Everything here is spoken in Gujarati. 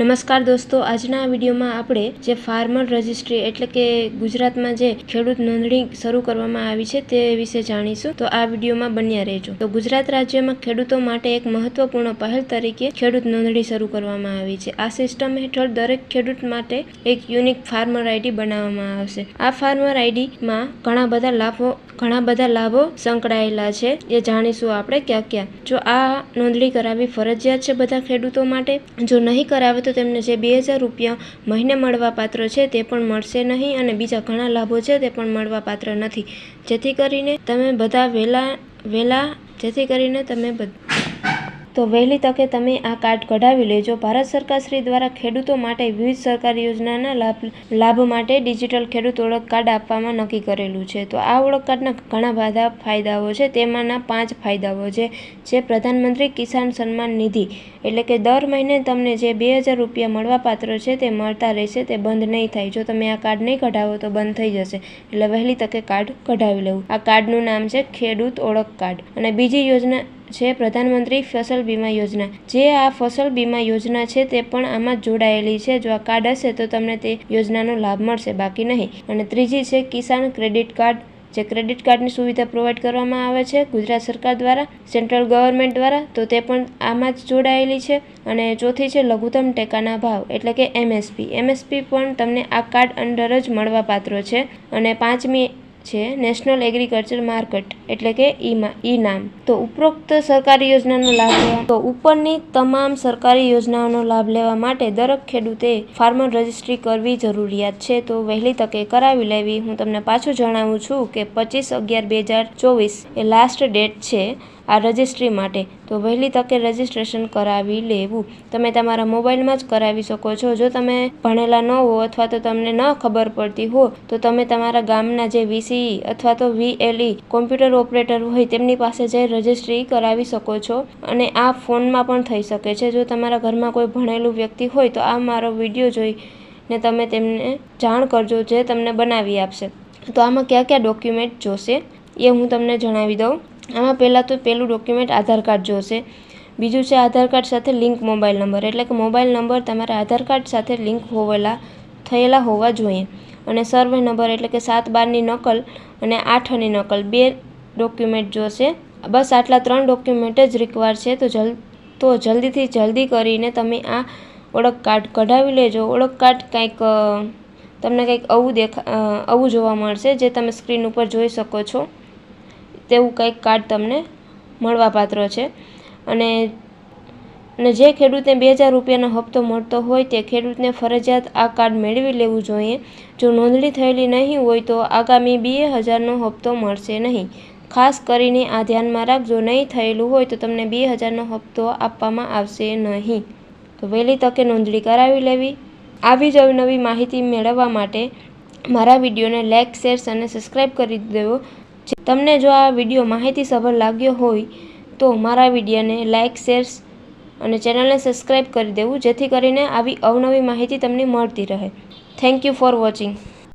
નમસ્કાર દોસ્તો, આજના વિડીયોમાં આપણે જે ફાર્મર રજિસ્ટ્રી એટલે કે ગુજરાતમાં જે ખેડૂત નોંધણી શરૂ કરવામાં આવી છે તે વિશે જાણીશું. તો આ વિડીયોમાં બન્યા રહેજો. તો ગુજરાત રાજ્યમાં ખેડૂતો માટે એક મહત્વપૂર્ણ પહેલ તરીકે ખેડૂત નોંધણી શરૂ કરવામાં આવી છે. આ સિસ્ટમ હેઠળ દરેક ખેડૂત માટે એક યુનિક ફાર્મર આઈડી બનાવવામાં આવશે. આ ફાર્મર આઈડીમાં ઘણા બધા લાભો, ઘણા બધા લાભો સંકળાયેલા છે. એ જાણીશું આપણે ક્યાં ક્યાં. જો આ નોંધણી કરાવવી ફરજિયાત છે બધા ખેડૂતો માટે? જો નહીં કરાવે તો તેમને જે બે હજાર રૂપિયા મહિને મળવા પાત્ર છે તે પણ મળશે નહીં અને બીજા ઘણા લાભો છે તે પણ મળવા પાત્ર નથી. જેથી કરીને તમે બધા વહેલા વહેલા જેથી કરીને તમે તો વહેલી તકે તમે આ કાર્ડ કઢાવી લેજો. ભારત સરકાર શ્રી દ્વારા ખેડૂતો માટે વિવિધ સરકારી યોજનાના લાભ લાભ માટે ડિજિટલ ખેડૂત ઓળખ કાર્ડ આપવામાં નક્કી કરેલું છે. તો આ ઓળખ કાર્ડના ઘણા બધા ફાયદાઓ છે. તેમાંના પાંચ ફાયદાઓ છે. જે પ્રધાનમંત્રી કિસાન સન્માન નિધિ એટલે કે દર મહિને તમને જે બે હજાર રૂપિયા મળવાપાત્ર છે તે મળતા રહેશે, તે બંધ નહીં થાય. જો તમે આ કાર્ડ નહીં કઢાવો તો બંધ થઈ જશે. એટલે વહેલી તકે કાર્ડ કઢાવી લેવું. આ કાર્ડનું નામ છે ખેડૂત ઓળખ કાર્ડ. અને બીજી યોજના છે પ્રધાનમંત્રી ફસલ બીમા યોજના. જે આ ફસલ બીમા યોજના છે તે પણ આમાં જોડાયેલી છે. જો આ કાર્ડ હશે તો તમને તે યોજનાનો લાભ મળશે, બાકી નહીં. અને ત્રીજી છે કિસાન ક્રેડિટ કાર્ડ. જે ક્રેડિટ કાર્ડની સુવિધા પ્રોવાઈડ કરવામાં આવે છે ગુજરાત સરકાર દ્વારા, સેન્ટ્રલ ગવર્મેન્ટ દ્વારા, તો તે પણ આમાં જ જોડાયેલી છે. અને ચોથી છે લઘુત્તમ ટેકાના ભાવ, એટલે કે એમએસપી. એમએસપી પણ તમને આ કાર્ડ અંડર જ મળવાપાત્ર છે. અને પાંચમી છે નેશનલ એગ્રીકલ્ચર માર્કેટ એટલે કે ઈમાં ઈ નામ. તો ઉપરોક્ત સરકારી યોજનાનો લાભ લેવા તો ઉપરની તમામ સરકારી યોજનાઓનો લાભ લેવા માટે દરેક ખેડૂતે ફાર્મર રજિસ્ટ્રી કરવી જરૂરિયાત છે. તો વહેલી તકે કરાવી લેવી. હું તમને પાછું જણાવું છું કે પચીસ અગિયાર બે હજાર ચોવીસ એ લાસ્ટ ડેટ છે. આ રજિસ્ટ્રી માટે. તો વહેલી તકે રજિસ્ટ્રેશન કરાવી લેવું. તમે તમારા મોબાઈલમાં જ કરાવી શકો છો. જો તમે ભણેલા ન હો અથવા તો તમને ન ખબર પડતી હો, તો તમે તમારા ગામના જે વીસીઈ અથવા તો વીએલઈ કોમ્પ્યુટર ઓપરેટર હોય તેમની પાસે જઈ રજિસ્ટ્રી કરાવી શકો છો. અને આ ફોનમાં પણ થઈ શકે છે. જો તમારા ઘરમાં કોઈ ભણેલું વ્યક્તિ હોય, તો આ મારો વીડિયો જોઈને તમે તેમને જાણ કરજો જે તમને બનાવી આપશે. તો આમાં કયા કયા ડોક્યુમેન્ટ જોશે, એ હું તમને જણાવી દઉં. આમાં પહેલાં તો પહેલું ડોક્યુમેન્ટ આધાર કાર્ડ જોશે બીજું છે આધાર કાર્ડ સાથે લિંક મોબાઈલ નંબર એટલે કે મોબાઈલ નંબર તમારા આધાર કાર્ડ સાથે લિંક હોવેલા, થયેલા હોવા જોઈએ. અને સર્વે નંબર એટલે કે સાત બારની નકલ અને આઠની નકલ. બે ડોક્યુમેન્ટ જોશે બસ આટલા ત્રણ ડોક્યુમેન્ટ જ રિક્વાયર છે. તો જલ, તો જલ્દીથી જલ્દી કરીને તમે આ ઓળખ કાર્ડ કઢાવી લેજો. ઓળખ કાર્ડ કંઈક તમને કંઈક આવું દેખા આવું જોવા મળશે જે તમે સ્ક્રીન ઉપર જોઈ શકો છો. તેવું કંઈક કાર્ડ તમને મળવાપાત્ર છે. અને અને જે ખેડૂતને બે હજાર રૂપિયાનો હપ્તો મળતો હોય તે ખેડૂતને ફરજિયાત આ કાર્ડ મેળવી લેવું જોઈએ. જો નોંધણી થયેલી નહીં હોય તો આગામી બે હજારનો હપ્તો મળશે નહીં. ખાસ કરીને આ ધ્યાનમાં રાખજો, નહીં થયેલું હોય તો તમને બે હજારનો હપ્તો આપવામાં આવશે નહીં. તો વહેલી તકે નોંધણી કરાવી લેવી. આવી જ અવનવી માહિતી મેળવવા માટે મારા વિડીયોને લાઇક શેર અને સબસ્ક્રાઈબ કરી દેવો. તમને જો આ વીડિયો માહિતીસભર લાગ્યો હોય તો મારા વિડીયોને લાઇક શેર અને ચેનલને સબસ્ક્રાઈબ કરી દેવું, જેથી કરીને આવી અવનવી માહિતી તમને મળતી રહે. Thank you for watching.